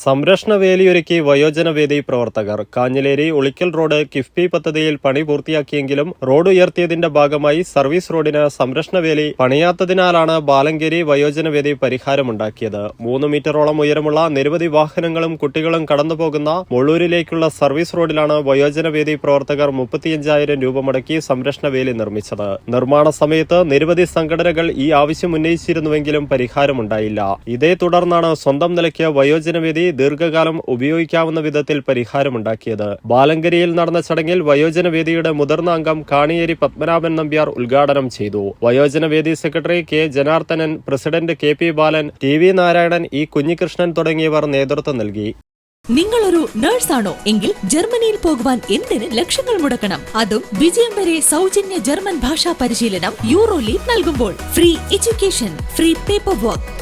സംരക്ഷണ വേലിയൊരുക്കി വയോജനവേദി പ്രവർത്തകർ. കാഞ്ഞിലേരി ഉളിക്കൽ റോഡ് കിഫ്ബി പദ്ധതിയിൽ പണി പൂർത്തിയാക്കിയെങ്കിലും റോഡ് ഉയർത്തിയതിന്റെ ഭാഗമായി സർവീസ് റോഡിന് സംരക്ഷണ വേലി പണിയാത്തതിനാലാണ് ബാലങ്കേരി വയോജനവേദി പരിഹാരമുണ്ടാക്കിയത്. മൂന്ന് മീറ്ററോളം ഉയരമുള്ള നിരവധി വാഹനങ്ങളും കുട്ടികളും കടന്നുപോകുന്ന മുള്ളൂരിലേക്കുള്ള സർവീസ് റോഡിലാണ് വയോജനവേദി പ്രവർത്തകർ മുപ്പത്തിയഞ്ചായിരം രൂപ മുടക്കി സംരക്ഷണ വേലി നിർമ്മിച്ചത്. നിർമ്മാണ സമയത്ത് നിരവധി സംഘടനകൾ ഈ ആവശ്യം ഉന്നയിച്ചിരുന്നുവെങ്കിലും പരിഹാരമുണ്ടായില്ല. ഇതേ തുടർന്നാണ് സ്വന്തം നിലയ്ക്ക് വയോജനവേദി ദീർഘകാലം ഉപയോഗിക്കാവുന്ന വിധത്തിൽ പരിഹാരമുണ്ടാക്കിയത്. ബാലങ്കരിയിൽ നടന്ന ചടങ്ങിൽ വയോജനവേദിയുടെ മുതിർന്ന അംഗം കാണിയേരി പത്മനാഭൻ നമ്പ്യാർ ഉദ്ഘാടനം ചെയ്തു. വയോജനവേദി secretary K Janardhanan president K P Balan T V Narayanan E Kunhikrishnan തുടങ്ങിയവർ നേതൃത്വം നൽകി. നിങ്ങളൊരു നേഴ്സാണോ? എങ്കിൽ ജർമ്മനിയിൽ പോകുവാൻ എന്തിന് ലക്ഷങ്ങൾ മുടക്കണം? അതും വിജയം വരെ സൗജന്യ ജർമ്മൻ ഭാഷാ പരിശീലനം യൂറോ ലീഗ് നൽകുമ്പോൾ. Free education free paper work.